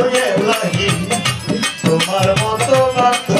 দোয়ে লাগি তোমার মতো মাত্র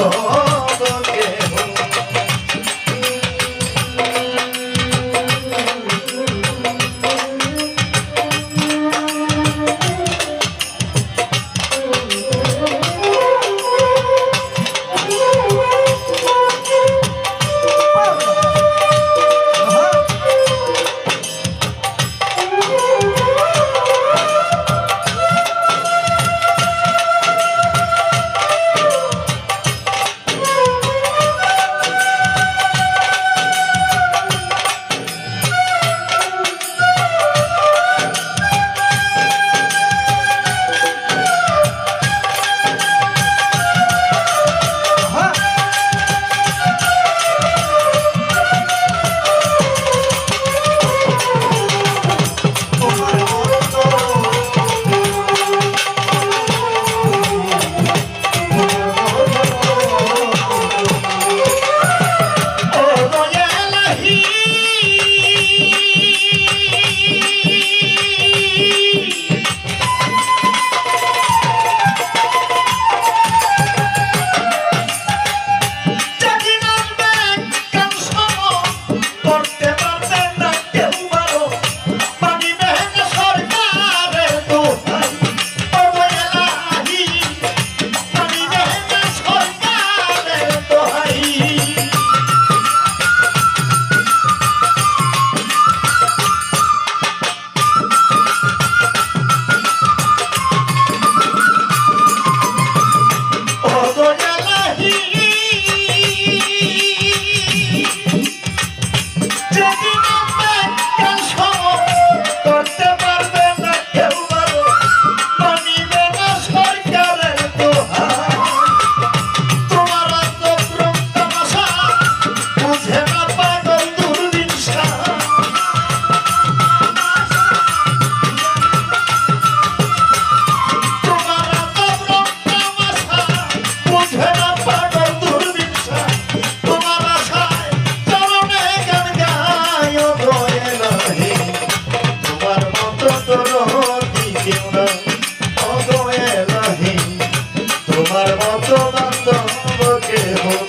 আমার মতো বাস্তবকে হোক